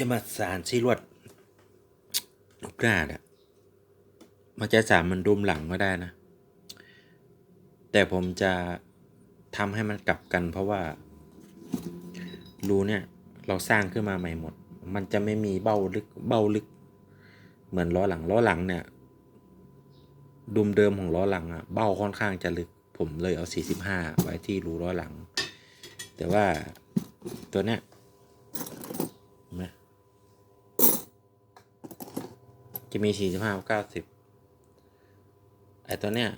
จะมาสารซีรวดลูกกาดอะมันจะสารมันดุมหลังก็ได้นะ แต่ผมจะทำให้มันกลับกัน เพราะว่ารูเนี่ย เราสร้างขึ้นมาใหม่หมด มันจะไม่มีเบ้าลึกเบ้าลึก เหมือนล้อหลังล้อหลังเนี่ยดุมเดิมของล้อหลังอะเบ้าค่อนข้างจะลึก ผมเลยเอา 45 ไว้ที่รูล้อหลัง แต่ว่าตัวเนี้ยเห็นไหม จะมี 45 90 ไอ้ตัวเนี้ย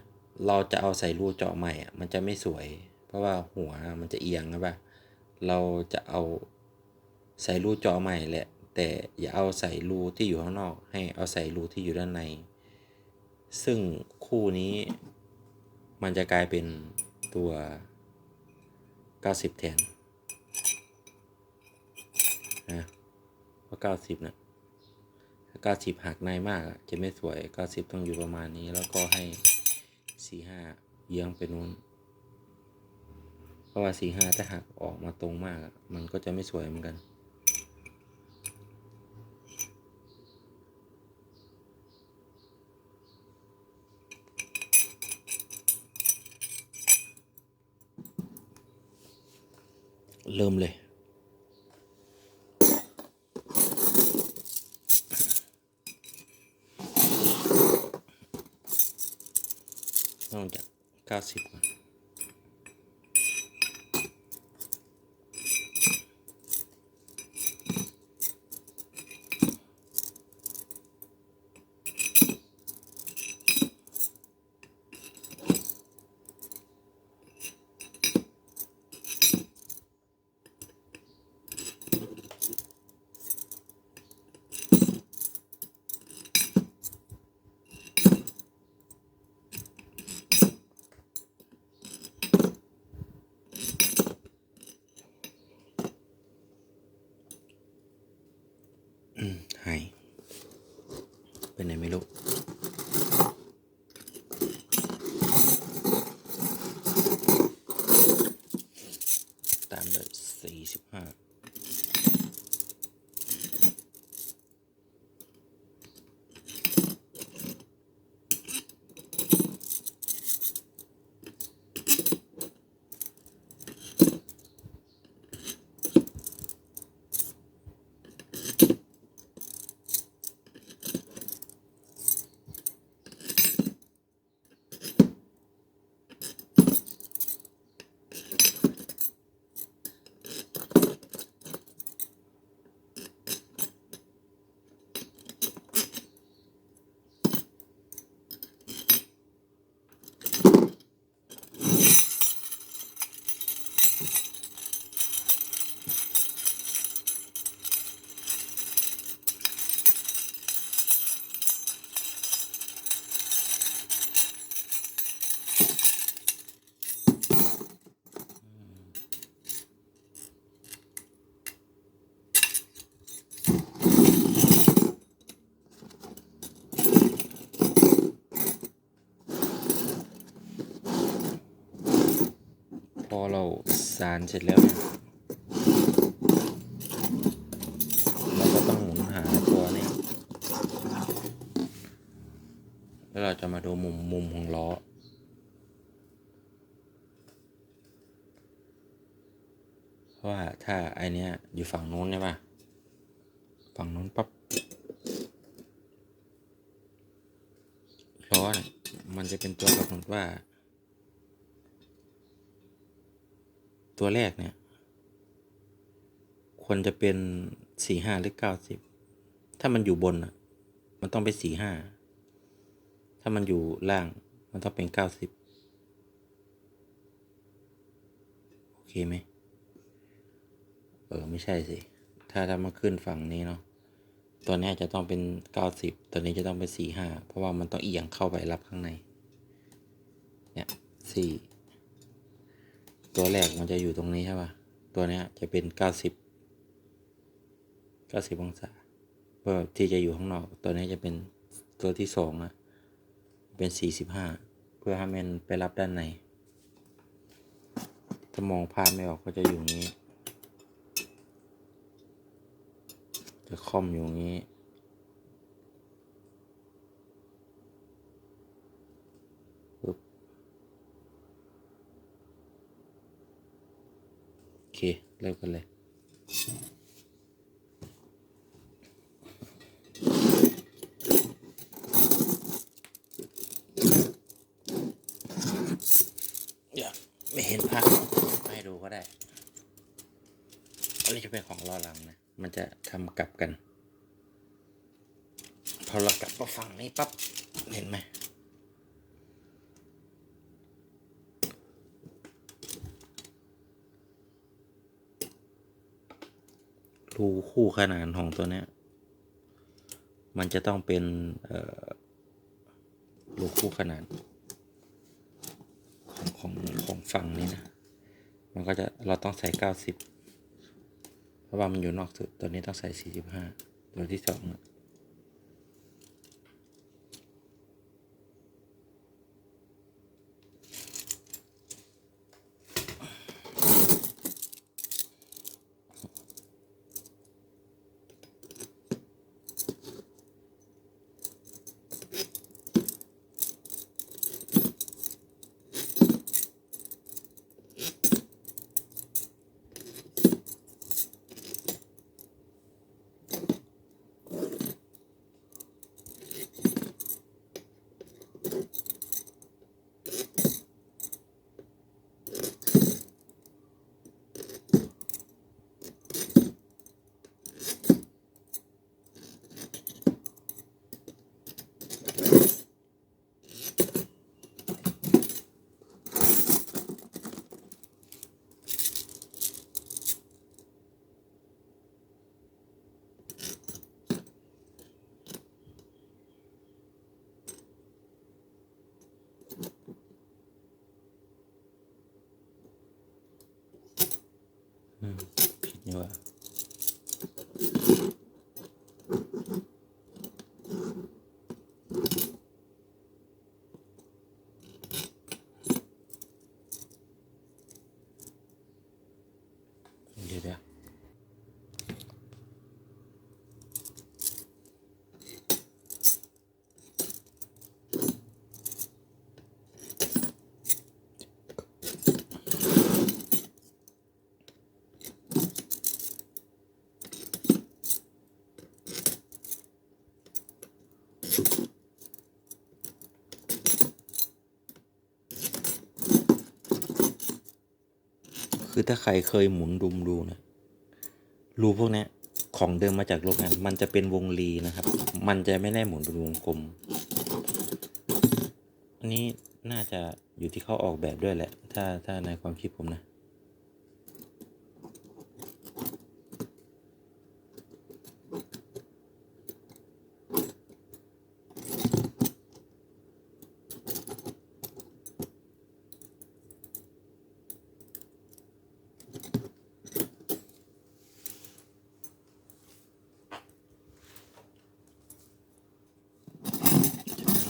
เราจะเอาใส่รูเจาะใหม่อะมันจะไม่สวย เพราะว่าหัวมันจะเอียงนะป่ะเราจะเอาใส่รูเจาะใหม่แหละ แต่อย่าเอาใส่รูที่อยู่ข้างนอก ให้เอาใส่รูที่อยู่ด้านใน ซึ่งคู่นี้มันจะกลายเป็นตัว 90 แทนนะเพราะ90นะ ถ้า90หักในมากจะไม่สวย90ต้องอยู่ประมาณนี้ แล้วก็ให้45เยื้องไปนู้น เพราะว่า45ถ้าหักออกมาตรงมาก มันก็จะไม่สวยเหมือนกันเริ่มเลย นอก จ สารเสร็จแล้วเนี่ยเราก็ต้องหมุนหาตัวนี้แล้วเราจะมาดูมุมมุมของล้อว่าถ้าไอเนี้ยอยู่ฝั่งนู้นใช่ป่ะ ฝั่งนู้นปั๊บล้อเนี่ยมันจะเป็นตัวกำหนดว่า ตัวแรกเนี่ย ควรจะเป็นสี่ห้าหรือเก้าสิบถ้ามันอยู่บนอะ มันต้องเป็นสี่ห้าถ้ามันอยู่ล่างมันต้องเป็นเก้าสิบโอเคไหมเออ ไม่ใช่สิ ถ้าถ้ามาขึ้นฝั่งนี้เนาะตัวนี้จะต้องเป็นเก้าสิบตัวนี้จะต้องเป็นสี่ห้าเพราะว่ามันต้องเอียงเข้าไปรับข้างใน เนี่ยสี่ ตัวแรกมันจะอยู่ตรงนี้ใช่ป่ะ ตัวนี้จะเป็นเก้าสิบเก้าสิบองศาเพื่อที่จะอยู่ข้างนอก ตัวนี้จะเป็นตัวที่สองอะเป็นสี่สิบห้าเพื่อให้มันไปรับด้านใน ถ้ามองภาพไม่ออกก็จะอยู่นี้ จะค่อมอยู่นี้ ปึ๊บ โอ เค เริ่มกันเลย เดี๋ยวไม่เห็นภาพไม่ให้ดูก็ได้ อันนี้จะเป็นของล้อหลังนะ มันจะทำกลับกัน พอเรากลับมาฝั่งนี้ปั๊บ เห็นไหม รูคู่ ขนานของตัวเนี้ย มันจะต้องเป็นรูคู่ขนานของของของฝั่งนี้นะ มันก็จะเราต้องใส่เก้าสิบเพราะว่ามันอยู่นอกสุด ตัวนี้ต้องใส่สี่สิบห้าตัวที่สองนะอืม ผิด คือถ้าใครเคยหมุนดุมดูนะรูพวกนี้ของเดิมมาจากโรงงานมันจะเป็นวงรีนะครับ มันจะไม่ได้หมุนเป็นวงกลม อันนี้น่าจะอยู่ที่เขาออกแบบด้วยแหละ ถ้าถ้าในความคิดผมนะ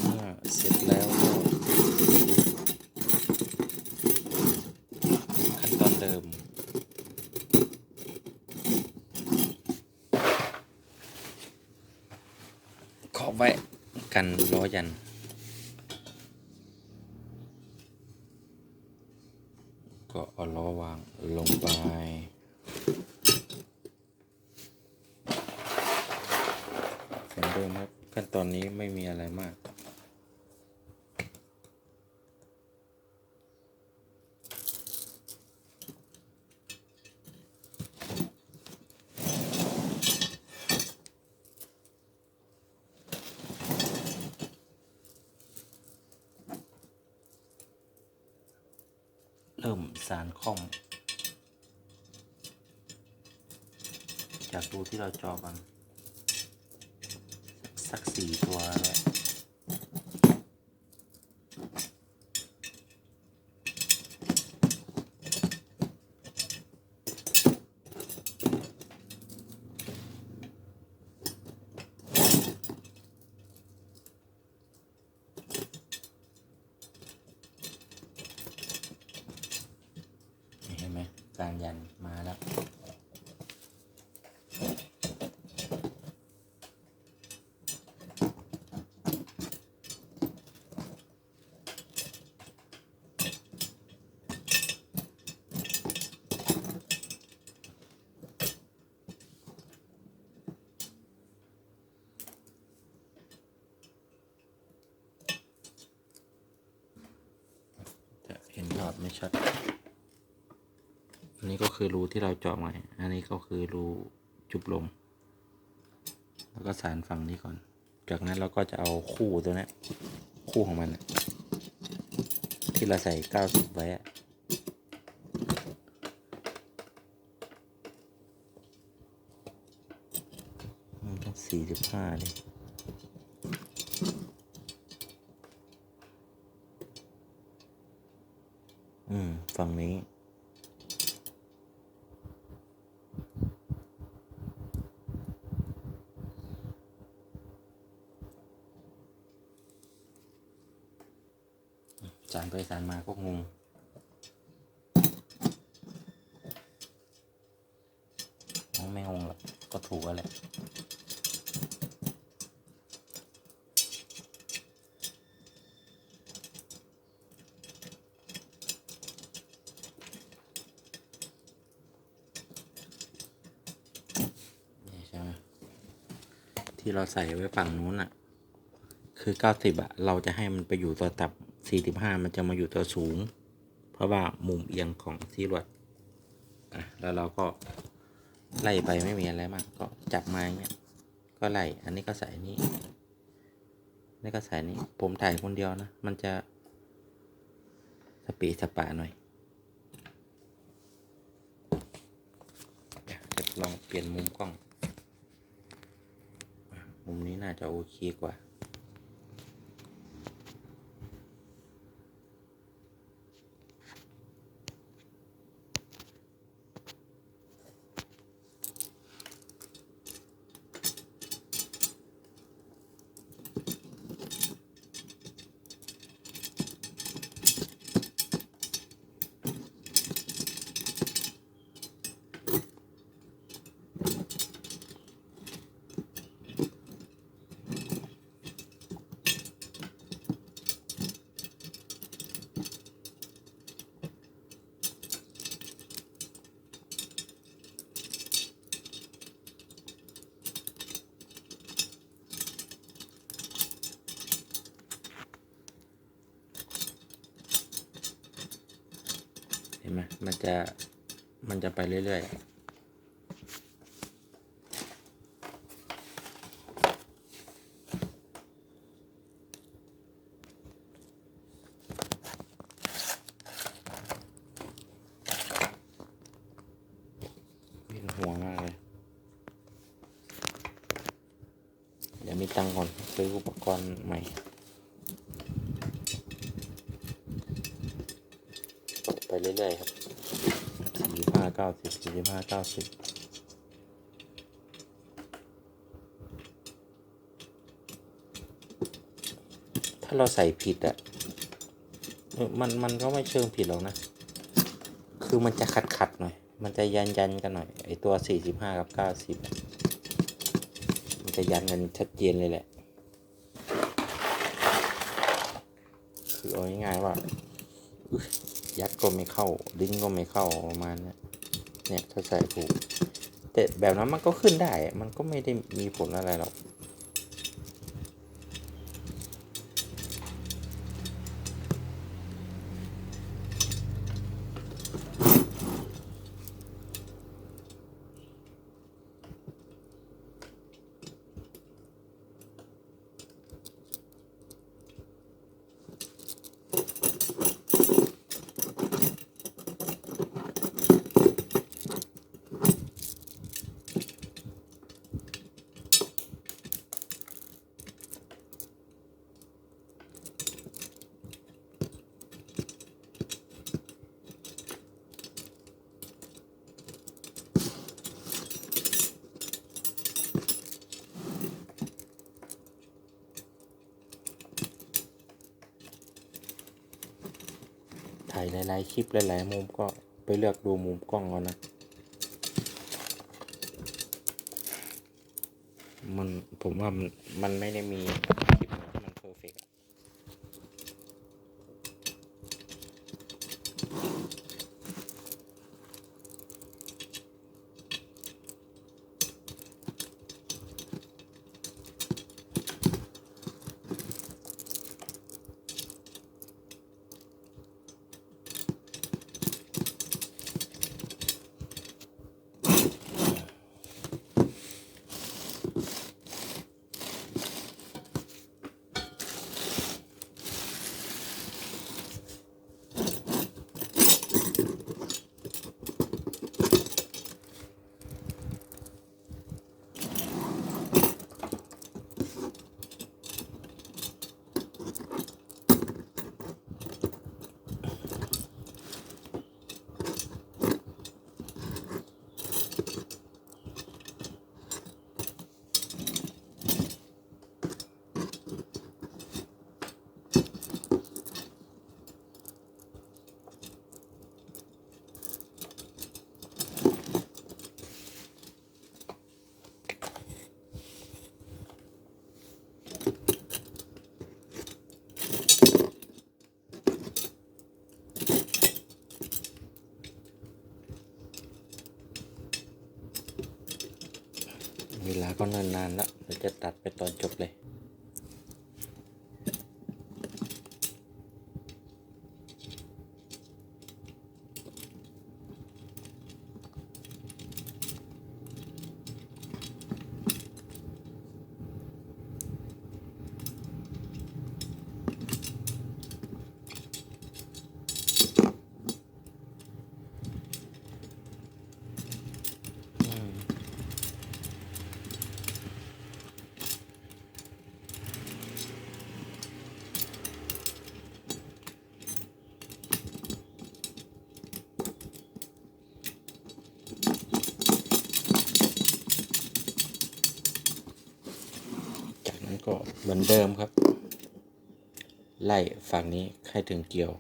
เมื่อเสร็จแล้วก็ขั้นตอนเดิม ขอบ ไว้กันล้อยัน ก็เอาล้อวางลงไปเหมือนเดิมครับ ขั้นตอนนี้ไม่มีอะไรมาก เริ่มสารคอม จากดู ที่เราจอกัน สักสี่ตัวแล้วนี่เห็นไหมการยันมาแล้วาพไม่ชัด อันนี้ก็คือรูที่เราเจาะใหม่ อันนี้ก็คือรูจุบลม แล้วก็สานฝั่งนี้ก่อน จากนั้นเราก็จะเอาคู่ตัวนี้คู่ของมันที่เราใส่เก้าสิบไว้ต้องสี่สิบห้าเลยอืม ฝั่งนี้ สารไปสารมาก็งงอ๋อไม่งงหรอกก็ถูกแล้วแหละที่เราใส่ไว้ฝั่งนู้นอะ คือเก้าสิบอะเราจะให้มันไปอยู่ตัวต่ำสี่สิบ ห้ามันจะมาอยู่ตัวสูง เพราะว่ามุมเอียงของที่รวดอะแล้วเราก็ไล่ไปไม่มีอะไรมาก ก็จับมาอย่างเงี้ย ก็ไล่ อันนี้ก็ใส่นี้นี่ก็ใส่นี้ ผมถ่ายคนเดียวนะ มันจะสปีสปะหน่อยเดี๋ยวจะลองเปลี่ยนมุมกล้อง มุมนี้น่าจะโอเคกว่า เห็นไหมมันจะมันจะไปเรื่อยๆวินหัวมากเลย เดี๋ยวมีตังค์ก่อนซื้ออุปกรณ์ใหม่ ไปเรื่อยๆครับสี่ห้า เก้าสิบห้าเก้าสิบถ้าเราใส่ผิดอะมันมันก็ไม่เชิงผิดหรอกนะ คือมันจะขัดขัดหน่อย มันจะยันยันกันหน่อย ไอตัวสี่สิบห้ากับเก้าสิบมันจะยันกันชัดเจนเลยแหละ คือเอาง่ายๆว่ายัดก็ไม่เข้า ดิ้นก็ไม่เข้าประมาณเนี้ เนี่ยถ้าใส่ถูกแต่แบบนั้นมันก็ขึ้นได้ มันก็ไม่ได้มีผลอะไรหรอก ถ่ายหลายๆคลิปหลายๆมุมก็ไปเลือกดูมุมกล้องเอานะ มันผมว่ามันมันไม่ได้มีานแล้วเดี๋ยวจะตัดไปตอนจบเลย จากนั้นก็ เดิมครับ ไล่ฝั่งนี้ให้ถึงเกี่ยว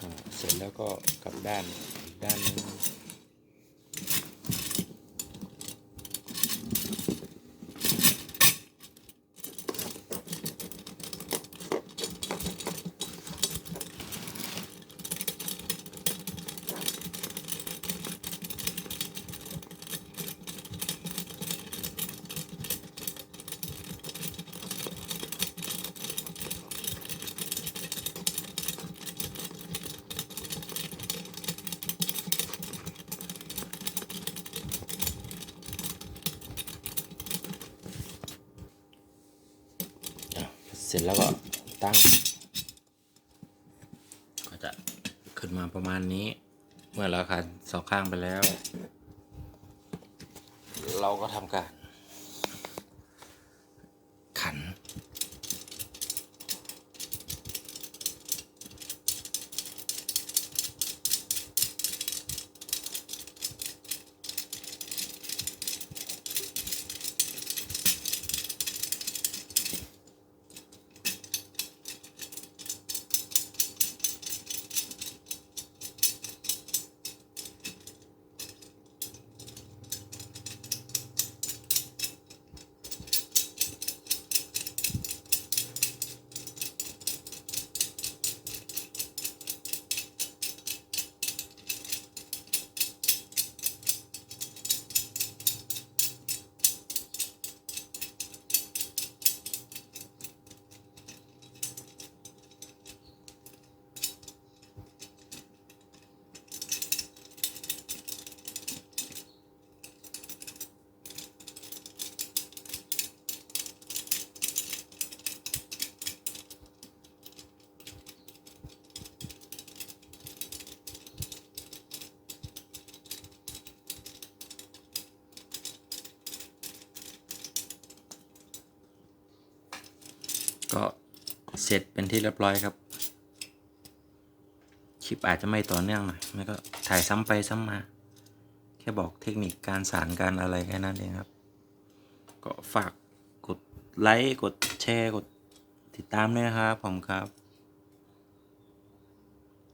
อ่า เสร็จแล้วก็กลับด้านอีกด้านนึงอะ เสร็จแล้วก็ตั้ง ก็จะขึ้นมาประมาณนี้ เมื่อเราขันสองข้างไปแล้ว เราก็ทำการ ขัน ก็ เสร็จเป็นที่เรียบร้อยครับ คลิปอาจจะไม่ต่อเนื่องหน่อยไม่ก็ถ่ายซ้ำไปซ้ำมา แค่บอกเทคนิคการสารการอะไรแค่นั้นเองครับ ก็ฝากกดไลค์กดแชร์กดติดตามด้วยนะครับผมครับ